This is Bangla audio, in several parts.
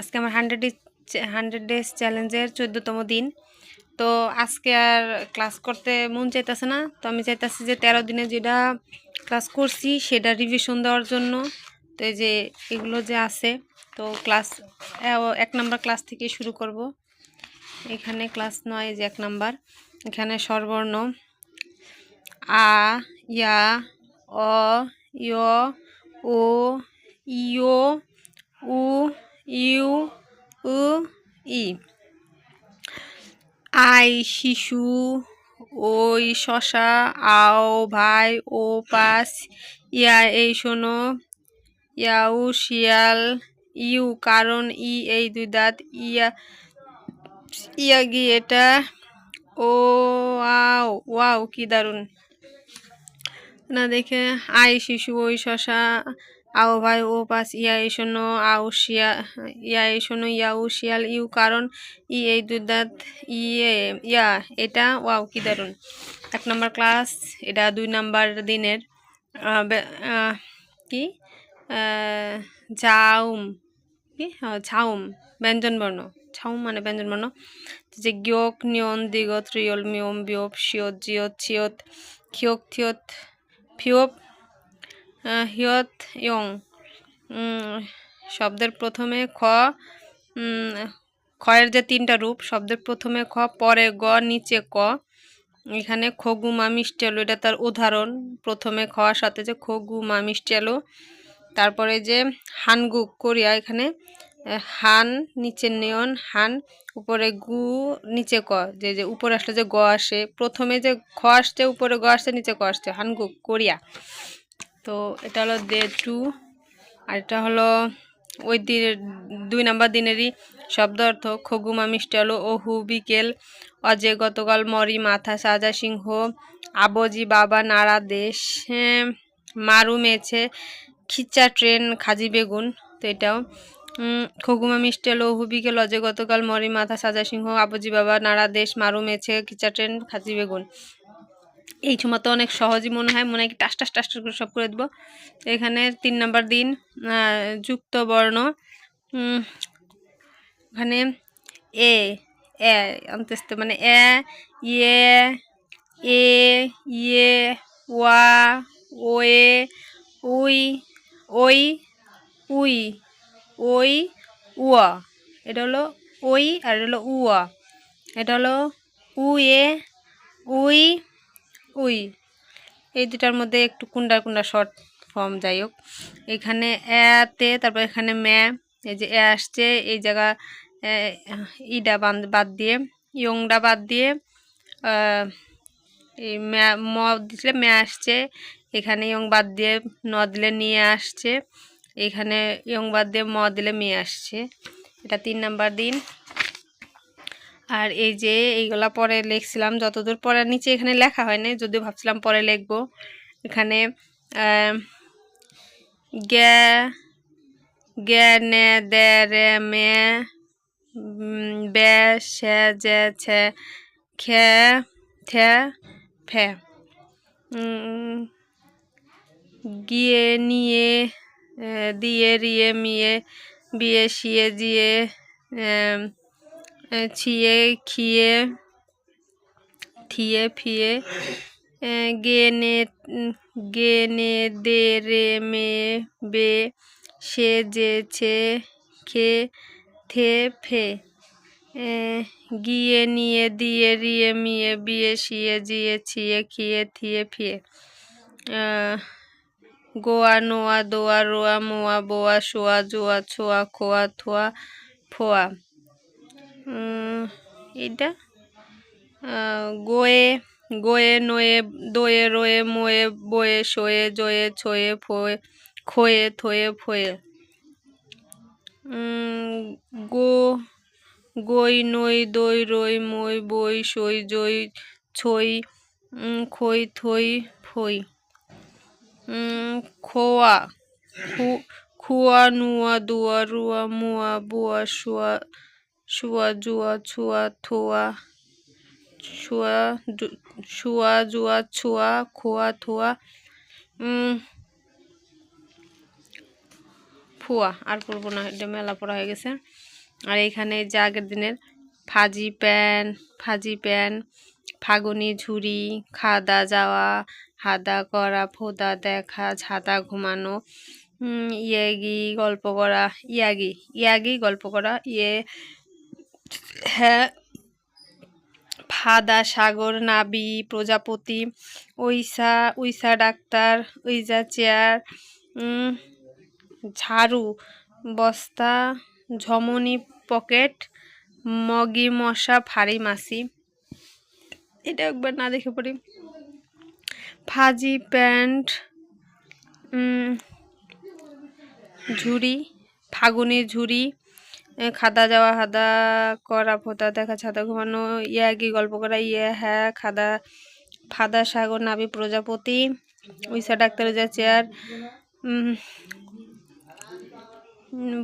আজকে আমার হান্ড্রেড হান্ড্রেড ডেজ চ্যালেঞ্জের চোদ্দোতম দিন। তো আজকে আর ক্লাস করতে মন চাইতেছে না। তো আমি চাইতেছি যে তেরো দিনে যেটা ক্লাস করছি, সেটা রিভিশন দেওয়ার জন্য। তো এই যে এগুলো যে আছে, তো ক্লাস এক নাম্বার ক্লাস থেকে শুরু করব। এখানে ক্লাস নয় যে এক নাম্বার এখানে স্বরবর্ণ। আ, ইয়া, অ ইয় ও ইয় উ ইউ, উ, ই। আই, শিশু, ওই, শশা, আও, ভাই, ও পাস ইয়া, এই, শোনো। ইয়াউ, শিয়াল, ইউ, কারণ, ই, এই, দুই দাঁত। ইয়া, ইয়াগি, এটা। ও, আও, ওয়াও, কি দারুণ। না দেখে, আই, শিশু, ওই, শশা আও ভাই, ও পাস ইয়া এই শোনো আও শিয়া, ইয়া এই শোনো ইয়াউ শিয়াল, ইউ কারণ, ই এই দুই দাঁত ইয়ে ইয়া, এটা, ওয়াও, কি দারুণ। এক নম্বর ক্লাস, এটা দুই নাম্বার দিনের কি? ঝাউম কি? ঝাউম ব্যঞ্জনবর্ণ ছাউম মানে ব্যঞ্জনবর্ণ যে গ্যোক নিয়ন দিগ ত্রিয়ল মিয়ম বিয়প শিয়ত, জিয়ত চিয়ত খিয়ক থিয়ত, ফিয়প হিয়ত ইয়ং। শব্দের প্রথমে খ খয়ের যে তিনটা রূপ, শব্দের প্রথমে খ, পরে গ, নিচে ক। এখানে খগু মা মিষ্টি আলু এটা তার উদাহরণ। প্রথমে খাওয়ার সাথে যে মিষ্টি আলু তারপরে যে হানগু, কোরিয়া, এখানে হান, নিচে নেয়ন, হান, উপরে গু, নিচে ক। যে যে উপরে আসলে যে গ আসে, প্রথমে যে খ আসছে, উপরে গ আসছে, নিচে ক আসছে, হানগু, কোরিয়া। তো এটা হলো ডে টু আর এটা হলো ওই দিনের দুই নাম্বার দিনেরই শব্দ অর্থ খগুমা মিষ্টি আলু ওহু বিকেল অজে গতকাল মরি মাথা সাজা সিংহ আবজি বাবা নাড়া দেশ হ্যাঁ, মারু মেছে খিচা ট্রেন খাজি বেগুন তো এটাও। খগুমা মিষ্টি আলু ওহু বিকেল অজে গতকাল মরি মাথা সাজা সিংহ আবজি বাবা নাড়া দেশ মারু মেছে খিচা ট্রেন খাজি বেগুন। এই সময় তো অনেক সহজই মনে হয় মনে হয় কি টাস টাস টাস করে সব করে দেবো। এখানে তিন নম্বর দিন যুক্ত বর্ণ ওখানে এ এ অন্তস্ত মানে এ ইয়ে এ ইয়ে ওয়া, ওয়ে, উই, ওই উই, ওই, উয়া, এটা হলো ওই আর এটা হলো উয়া, এটা হলো উয়ে, উই উই এই দুটার মধ্যে একটু কুন্ডা কুন্ডা শর্ট ফর্ম, যাই হোক। এখানে এতে তারপর এখানে ম্যা এই যে এ আসছে, এই জায়গা ইডা বাদ দিয়ে, ইয়ংডা বাদ দিয়ে এই ম্যা ম দিলে ম্যা আসছে, এখানে ইয়ং বাদ দিয়ে ন দিলে নিয়ে আসছে, এখানে ইয়ং বাদ দিয়ে ম দিলে মেয়ে আসছে। এটা তিন নাম্বার দিন। আর এই যে এইগুলা পরে লিখছিলাম, যতদূর পরে নিচে এখানে লেখা হয় না যদিও ভাবছিলাম পরে লিখব। এখানে গ্যা দে, রে, মে বে, সে, যে, ছে, খে, থে, ফে। গিয়ে, নিয়ে দিয়ে, রিয়ে, মিয়ে, বিয়ে শিয়ে জিয়ে ছিয়ে, খিয়ে, থিয়ে, ফিয়ে গেনে গেনে, দে, রে, মে, বে, সে, যে, ছে, খে, থে, ফে গিয়ে, নিয়ে, দিয়ে, রিয়ে, মিয়ে, বিয়ে শিয়ে জিয়ে, ছিয়ে, খিয়ে, থিয়ে, ফিয়ে গোয়া, নোয়া, দোয়া, রোয়া, মোয়া, বোয়া, শোয়া, জোয়া, ছোয়া, খোয়া, থোয়া, ফোয়া আহ, গোয়ে গোয়ে নোয়ে দোয়ে রোয়ে মোয়ে বয়ে শোয়ে জয়ে ছোয়ে ফোয়ে খোয়ে থোয়ে ফোয়ে। গো গই নই দই রই মই বই সই জই ছই খই থই ফই। খোয়া খুয়া নুয়া দুয়া রুয়া মুয়া বুয়া শুয়া শুয়া, জুয়া, ছুয়া, থোয়া শুয়া শুয়া, জুয়া, ছুয়া, খোয়া, থোয়া ফুয়া, আর পড়ব না, এটা মেলা পড়া হয়ে গেছে। আর এইখানে যে আগের দিনের ফাজি প্যান ফাজি প্যান, ফাগুনি, ঝুড়ি, খাদা যাওয়া, হাদা করা, ফোদা দেখা, ঝাঁদা ঘুমানো ইয়াগি, গল্প করা, ইয়াগি ইয়াগি, গল্প করা ইয়ে হ্যাঁ ফাদা, সাগর, নাবি, প্রজাপতি ওইসা উইসা ডাক্তার উইজা চেয়ার ঝাড়ু, বস্তা, ঝমনি পকেট, মগি, মশা, ফাড়ি মাসি এটা একবার না দেখে পড়ি। ফাজি, প্যান্ট ঝুড়ি ফাগুনি ঝুড়ি খাদা যাওয়া হাদা করা ফোতা দেখা ছাদা ঘুমানো ইয়া কি গল্প করা ইয়ে হ্যাঁ খাদা ফাদা সাগর নাবি প্রজাপতি উইসা ডাক্তার যা চেয়ার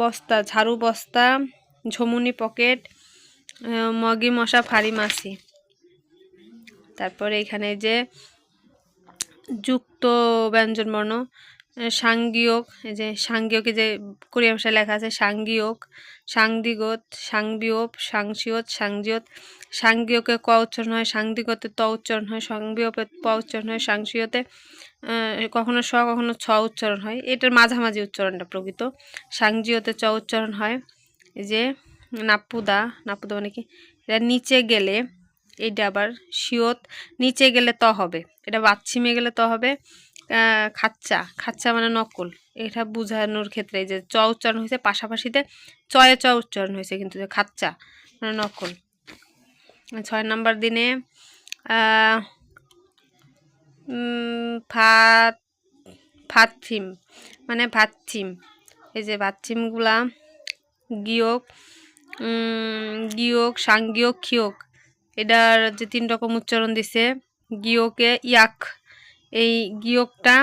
বস্তা ঝাড়ু বস্তা ঝমুনি পকেট মগি মশা ফাড়ি মাছি। তারপরে এখানে যে যুক্ত ব্যঞ্জনবর্ণ আহ, সাংগিয়ক এই যে সাংগিয়কে যে কোরিয়া ভাষায় লেখা আছে সাংগিয়ক সাংদিগত সাংবিয়প সাংসিয়ত সাংজিয়ত সাংগিয়কে ক উচ্চারণ হয়? সাংদিগতে ত উচ্চারণ হয় সাংবিয়পে প উচ্চারণ হয়, সাংসিয়তে কখনো স, কখনো ছ উচ্চারণ হয়। এটার মাঝামাঝি উচ্চারণটা প্রকৃত। সাংজিয়তে চ উচ্চারণ হয়, এই যে নাপুদা নাপুদা মানে কি? এটা নিচে গেলে, এইটা আবার শিওত নিচে গেলে ত হবে। এটা বাচ্ছিমে গেলে ত হবে। খাচ্চা। খাচ্চা মানে নকল। এটা বোঝানোর ক্ষেত্রে যে চ উচ্চারণ হয়েছে পাশাপাশিতে চয়ে চ উচ্চারণ হয়েছে কিন্তু যে খাচ্চা মানে নকল। ছয় নাম্বার দিনে ভাত ভাত থিম মানে ভাত থিম এই যে ভাত থিমগুলা গিয়ক উম, গিয়ক সাংগিয়ক খিয়ক এটার যে তিন রকম উচ্চারণ দিছে গিয়কে ইয়াক এই গিয়কটা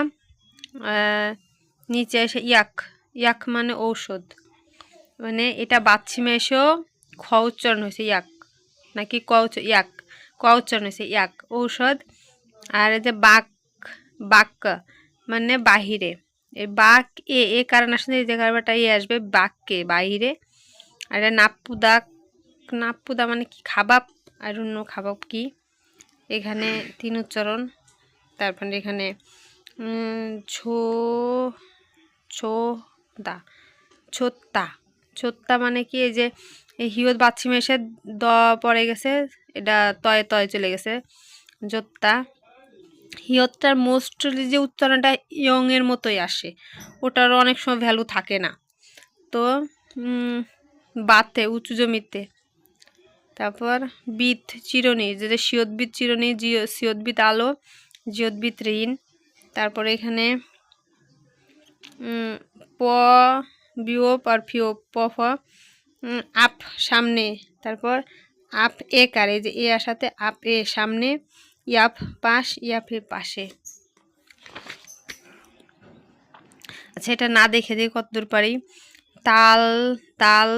নিচে এসে ইয়াক ইয়াক মানে ঔষধ। মানে এটা বাচ্চিমে এসেও খ উচ্চারণ হয়েছে ইয়াক। নাকি ক ইয়াক ক উচ্চারণ হয়েছে ইয়াক, ঔষধ। আর এই যে বাক বাক মানে বাহিরে। এই বাক এ এ কারণ আসলে এই যে কারবারটা এ আসবে বাক্যে বাহিরে। আর এটা নাপুদা নাপুদা মানে কি, খাবাব? আর অন্য খাবাব কি? এখানে তিন উচ্চারণ। তারপরে এখানে ছো ছো দা, ছোত্তা ছোত্তা মানে কি? এই যে, এই হিয়ত বাচ্চিমে এসে দ পড়ে গেছে, এটা তয়ে তয়ে চলে গেছে জোত্তা হিয়তটার মোস্টলি যে উচ্চারণটা ইয়ং এর মতোই আসে, ওটার অনেক সময় ভ্যালু থাকে না। তো বাতে, উঁচু জমিতে। তারপর বিত চিরনি যেটা শিয়তবিদ চিরনি জিও শিয়তবিদ আলো জিয়তবিদ ঋণ। তারপরে এখানে প বিয়োপ আর ফিওপ প, ফ আপ, সামনে। তারপর আপ, এ, কার, যে এ আসাতে আপ, এ, সামনে, ইয়াপ, পাশ ইয়াফের পাশে। আচ্ছা এটা না দেখে দিয়ে কতদূর পারি? তাল তাল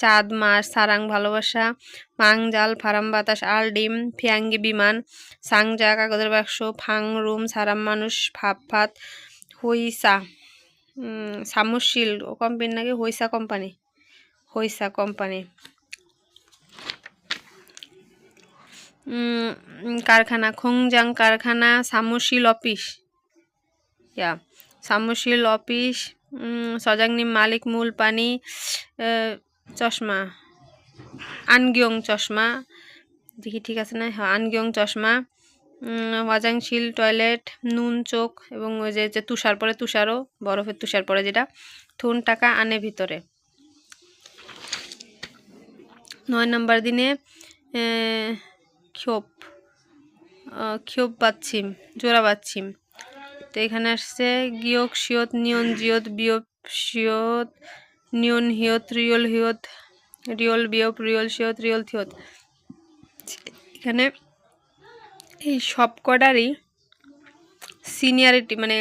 চাঁদ মাস সারাং, ভালোবাসা, মাং, জাল, ফারাম, বাতাস, আল, ডিম, ফিয়াঙ্গি, বিমান সাংজা কাগজের বাক্স, ফাং, রুম, সারাম, মানুষ ভাত, হইসা সামুশিল ও কোম্পানি নাকি হইসা কোম্পানি? হইসা কোম্পানি। কারখানা, খংজাং কারখানা সামুশিল অফিস। ইয়া সামুশিল অফিস সজাংনি মালিক, মূল পানি চশমা। আনগিয়ং চশমা। দেখি ঠিক আছে না? হ্যাঁ আনগিয়ং চশমা। ওয়াজাংশিল টয়লেট, নুন চোখ এবং ওই যে যে তুষার পরে তুষারও, বরফের তুষার পরে যেটা, থুন টাকা আনে ভিতরে। নয় নম্বর দিনে ক্ষোভ। ক্ষোভ বাচ্ছিম জোড়া বাচ্ছিম তো এখানে আসছে গিয়ক শিয়ত নিয়ন, জিয়ত, বিয়প শিয়ত নিয়ন হিয়ত, রিয়ল হিয়ত, রিয়ল বিয়প রিয়ল শিয়ত রিয়ল থিয়ত। এখানে এই সব কটারই সিনিয়রিটি মানে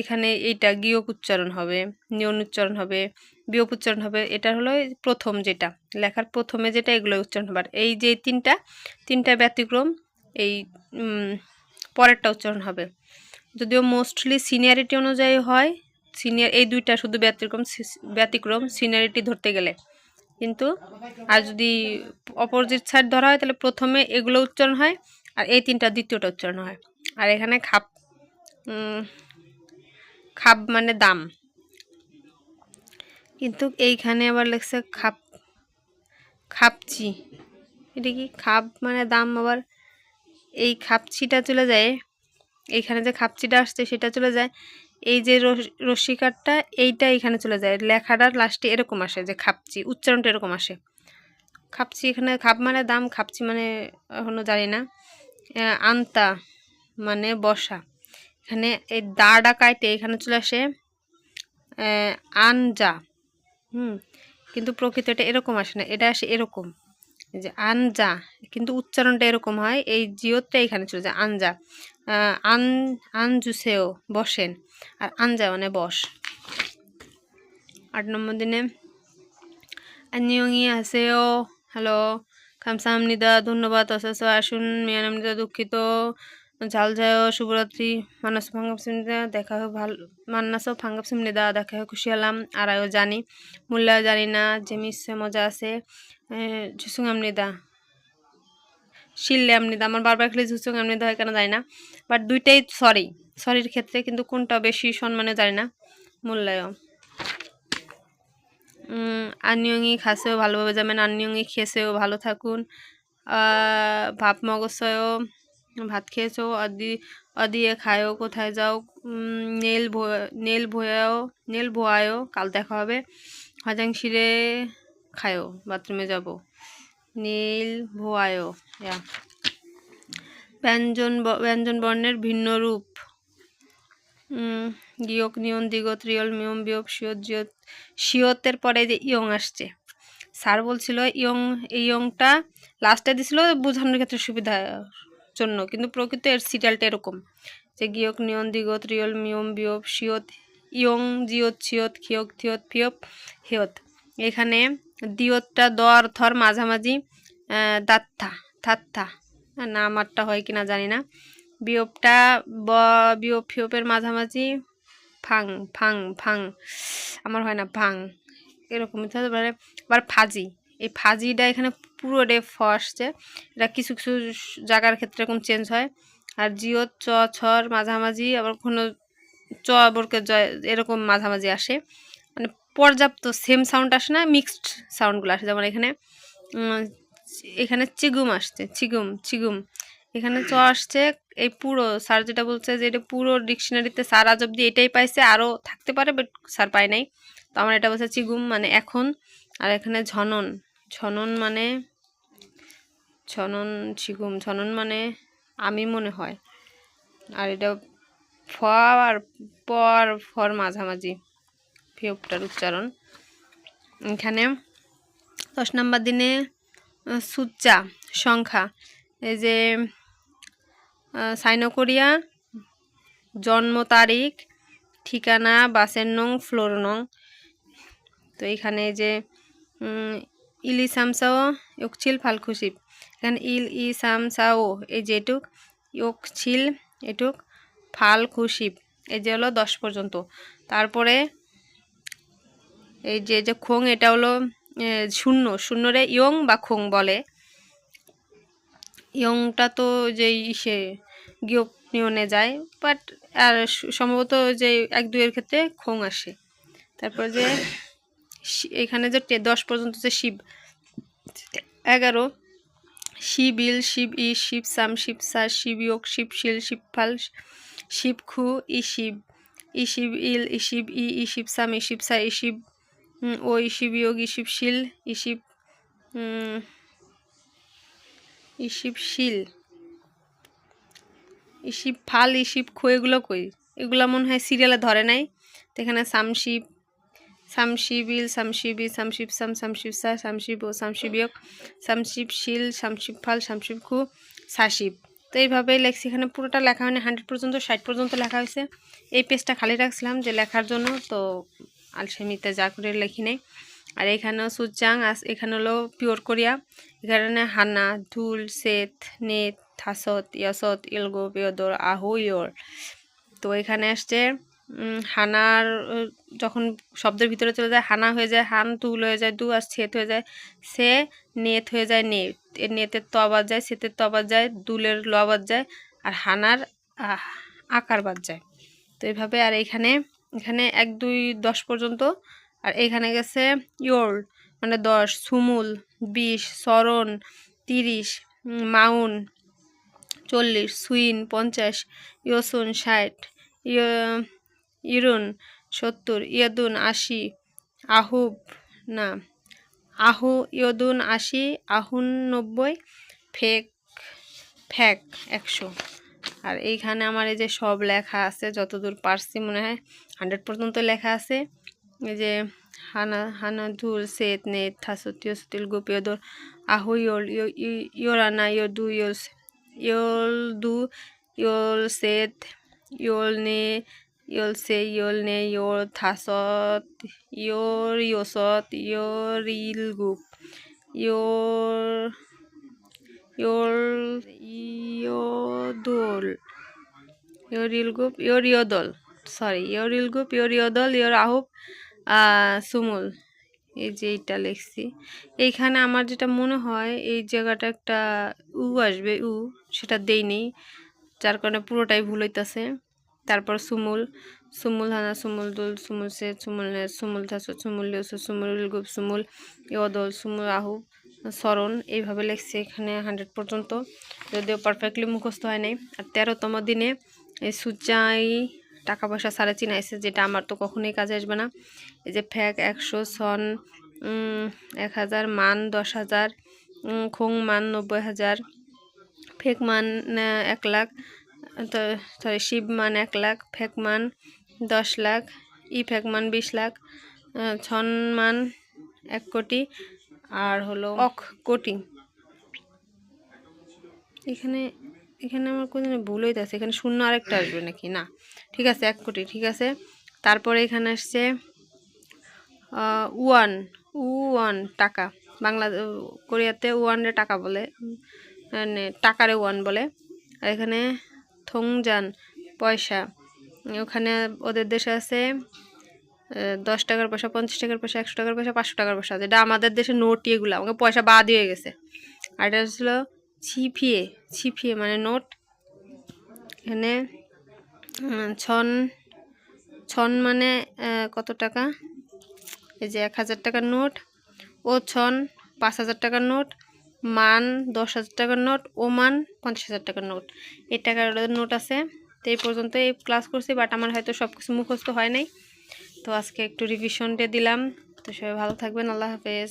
এখানে এইটা গিয়ক উচ্চারণ হবে নিয়ন উচ্চারণ হবে, বিয়োগ উচ্চারণ হবে, এটা হলো প্রথম যেটা, লেখার প্রথমে যেটা এগুলো উচ্চারণ হবে। এই যে তিনটা তিনটা ব্যতিক্রম, এই পরেরটা উচ্চারণ হবে। যদিও মোস্টলি সিনিয়রিটি অনুযায়ী হয় সিনিয়র এই দুইটা শুধু ব্যতিক্রম ব্যতিক্রম সিনিয়রিটি ধরতে গেলে। কিন্তু আর যদি অপোজিট সাইড ধরা হয়, তাহলে প্রথমে এগুলো উচ্চারণ হয় আর এই তিনটা দ্বিতীয়টা উচ্চারণ হয়। আর এখানে খাপ খাপ মানে দাম। কিন্তু এইখানে আবার লেখছে খাপ, খাপচি। এটা কি খাপ মানে দাম আবার? এই খাপচিটা চলে যায়, এইখানে যে খাপচিটা আসছে সেটা চলে যায়। এই যে রশ্মিকারটা এইটা এখানে চলে যায়। লেখাটার লাস্টে এরকম আসে যে খাপচি, উচ্চারণটা এরকম আসে। খাপচি এখানে, খাপ মানে দাম, খাপচি মানে এখনও জানি না। আন্তা মানে বসা। এখানে এই দাটা কাইটে এখানে চলে আসে আনজা। হুম, কিন্তু প্রকৃত এটা এরকম আসে না, এটা আসে এরকম। যে আনজা, কিন্তু উচ্চারণটা এরকম হয়, এই জিওতটা এখানে চলে যায়, আনজা। আন, আনজুসেও বসেন। আর আনজা মানে বস। আট নম্বর দিনে আনিয়ঙি ও হ্যালো খামসামনিদা ধন্যবাদ। অসাস আসুন। মিয়ানামনিদা দুঃখিত। ঝাল যায় শুভরাত্রি। মানস ফাঙ্গাপসিমনিদা দেখা হয় ভালো মান্নাস ফাঙ্গাপসিমনিদা দেখা হয় খুশি হলাম। আর আয়ও জানি। মূল্য জানি না। যে মিশে মজা আছে। ঝুসুং আমনিদা শিললে আমনিদা আমার বারবার খেলে ঝুসুং আমনিদা হয় কেন জানি না। বাট দুইটাই, সরি। সরির ক্ষেত্রে কিন্তু কোনটা বেশি সম্মানে জানি না? মূল্যায় আনিয়ঙি খাসেও ভালোভাবে যাবেন আনিয়ঙি খেয়েছেও ভালো থাকুন। ভাপ মগজও ভাত খেয়েছো, অদি, অদিয়ে খায়ও কোথায় যাও নেল নেল ভয়াও, নেল ভোয়ায়ও কাল দেখা হবে। হজাং শিরে খায়ও বাথরুমে যাব। নীল ভোয়ায়ও ব্যঞ্জন ব্যঞ্জন বর্ণের ভিন্ন রূপ। গিয়ক নিয়ন দিগত রিয়ল মিয়ম বিয়প শিয়ত জিয়ত। শিয়তের পরে যে ইয়ং আসছে, স্যার বলছিল, ইয়ং, এই ইয়ংটা লাস্টে দিছিল বোঝানোর ক্ষেত্রে সুবিধার জন্য, কিন্তু প্রকৃত এর সিরিয়ালটা এরকম যে গিয়ক নিয়ন দিগত রিয়ল মিয়ম বিয়প শিয়ত ইয়ং, জিয়ত ছিয়ত খিয়ক থিয়ত ফিয়প হিয়ত। এখানে দিয়তটা দর থর মাঝামাঝি দাত্থা, থাত্থা না আমারটা হয় কিনা জানি না। বিয়োপটা ব বিয়োপ ফিয়োপের মাঝামাঝি ফাং ফাং ফাং আমার হয় না ফাং এরকম হতে পারে। আবার ফাজি। এই ফাজিটা এখানে পুরো ডে ফ আসছে এটা কিছু কিছু জায়গার ক্ষেত্রে এরকম চেঞ্জ হয়। আর জিও, চ, ছর মাঝামাঝি, আবার কোনো চ বরকে জয় এরকম মাঝামাঝি আসে। মানে পর্যাপ্ত সেম সাউন্ড আসে না মিক্সড সাউন্ডগুলো আসে। যেমন এখানে এখানে চিগুম আসছে, চিগুম চিগুম। এখানে চ আসছে এই পুরো, স্যার যেটা বলছে যে এটা পুরো ডিকশনারিতে স্যার আজ অব্দি এটাই পাইছে, আরও থাকতে পারে, বাট স্যার পায় নাই। তো আমার এটা বলছে চিগুম মানে এখন, আর এখানে ঝনন। ঝনন মানে ঝনন চিগুম, ঝনন মানে আমি মনে হয়। আর এটা ফ আর প আর ফর মাঝামাঝি, ফিয়োপটার উচ্চারণ। এখানে দশ নম্বর দিনে সুচ্চা, সংখ্যা। এই যে আহ, সাইনো জন্ম তারিখ ঠিকানা বাসের নং ফ্লোর নং। তো এখানে যে ইলি সামসাও ইয়কছিল ফালখুশিব এখানে ইল ই সামসাও এই যে এটুক ইয়কছিল এটুক ফাল খুশিব এই যে হলো দশ পর্যন্ত। তারপরে এই যে যে খোং এটা হলো শূন্য। শূন্যরে ইয়ং বা খোং বলে। ইয়ংটা তো যে ইসে গিয়ক নিয়নে যায় বাট আর সম্ভবত যে এক দুইয়ের ক্ষেত্রে খোং আসে। তারপর যে এখানে যে দশ পর্যন্ত যে শিব, এগারো শিবিল শিব ই, শিব সাম, শিব সা, শিব ইয়োগ, শিব শিল, শিব ফাল, শিব খু, ই শিব ই শিব ইল, ই শিব ই ই শিব সাম, ই শিব সা, ই শিব ও, ই শিব ইয়োগ, ই শিব শিল, ই শিব উম, ই শিব শিল। ই শিব ফাল ই শিব খু এগুলো কই? এগুলো মনে হয় সিরিয়ালে ধরে নাই। তো এখানে সামশিব সামশিবিল সামশিবি সামশিব সাম সামশিব সা সামশিব ও সামশিব ইয়োগ সামশিব শিল সামশিব ফাল সামশিব খু সাশিব। তো এইভাবেই লেখছি। এখানে পুরোটা লেখা হয়নি হান্ড্রেড পর্যন্ত ষাট পর্যন্ত লেখা হয়েছে। এই পেজটা খালি রাখছিলাম যে লেখার জন্য তো আলসেমিতে যা করে লেখি নেই। আর এখানেও সুচাং এখানে হলো পিওর কোরিয়া। এখানে হানা, ধুল সেত নেত থাসত ইয়াসত, ইলগো পিয়দর আহু, ইয়র। তো এখানে আসছে হানার যখন শব্দের ভিতরে চলে যায়, হানা হয়ে যায়, হান তুল হয়ে যায়, দু আর ছেত হয়ে যায়, সে নেত হয়ে যায় নেত। এর নেতের ত আবাদ যায় সেতের তো আবাদ যায়, দুলের ল আবাদ যায়, আর হানার আকার বাদ যায়। তো এইভাবে আর এইখানে এখানে এক, দুই, দশ পর্যন্ত আর এইখানে গেছে ইয়োর মানে দশ, সুমুল, বিশ সরণ তিরিশ মাউন, চল্লিশ, সুইন, পঞ্চাশ, ইয়সুন, ষাট ইরুন, সত্তর, ইয়দুন, আশি, আহুব, না, আহু, ইয়দুন, আশি, আহুন, নব্বই, ফেক, ফ্যাক, একশো। আর এইখানে আমার এই যে সব লেখা আছে, যতদূর পারছি মনে হয়, হান্ড্রেড পর্যন্ত লেখা আছে। যে হানা হানা ধুল সেত নেত থাসতীয় সুতিল গোপিয়দর আহু ইয়ল ইয়- ই- ইয়োরানা ইয় দু ইয়ল ইয়ল দু ইয়ল সেত ইয়ল নে ইয়ল সে ইয়ল নে ইয়ল থাসত ইয়র ইয়সত ইয়র ইল গুপ ইয়র ইয়র ইয়দোল ইয়র ইল গুপ ইয়র ইয়দল সরি ইয়র ইল গুপ ইয়র ইয়দল ইয়র আহুব আহ, সুমুল, এই যে এইটা লিখছি। এইখানে আমার যেটা মনে হয়, এই জায়গাটা একটা উ আসবে, উ, সেটা দেই নেই যার কারণে পুরোটাই ভুল হইতাছে। তারপর সুমুল সুমুল হানা, সুমুল দুল, সুমুল সে সুমুল নে সুমুল থাস, সুমুল লিউস সুমুল গুপ সুমুল ইয়দল, সুমুল আহু স্মরণ, এইভাবে লিখছে এখানে হান্ড্রেড পর্যন্ত। যদিও পারফেক্টলি মুখস্থ হয় নাই। আর তেরোতম দিনে এই সুচাই টাকা পয়সা সারা চিনাইছে যেটা আমার তো কখনোই কাজে আসবে না। এই যে ফ্যাক একশো সন এক হাজার মান, দশ হাজার খোং মান, নব্বই হাজার, ফেক মান এক লাখ সরি শিব মান এক লাখ, ফেক মান দশ লাখ, ই ফেক মান বিশ লাখ ছন মান এক কোটি, আর হলো অক কোটি। এখানে এখানে আমার কোনো ভুল হইতেছে, এখানে শূন্য আরেকটা আসবে নাকি? না। ঠিক আছে, এক কোটি, ঠিক আছে? তারপরে এখানে আসছে ওয়ান ওয়ান টাকা। বাংলা কোরিয়াতে ওয়ানরে টাকা বলে মানে টাকারে ওয়ান বলে। আর এখানে থংজান পয়সা। ওখানে ওদের দেশে আছে দশ টাকার পয়সা, পঞ্চাশ টাকার পয়সা, একশো টাকার পয়সা, পাঁচশো টাকার পয়সা যেটা আমাদের দেশে নোট এগুলো, আমাকে পয়সা বাদ হয়ে গেছে। আর এটা ছিল ছিপিয়ে ছিপিয়ে মানে নোট। এখানে ছন ছন মানে কত টাকা? এই যে এক হাজার টাকার নোট। ও ছন, পাঁচ হাজার টাকার নোট। মান, দশ হাজার টাকার নোট। ও মান, পঞ্চাশ হাজার টাকার নোট। এই টাকার নোট আছে। তো এই পর্যন্ত এই ক্লাস করছি বাট আমার হয়তো সব কিছু মুখস্থ হয় নাই। তো আজকে একটু রিভিশন দিয়ে দিলাম। তো সবাই ভালো থাকবেন। আল্লাহ হাফেজ।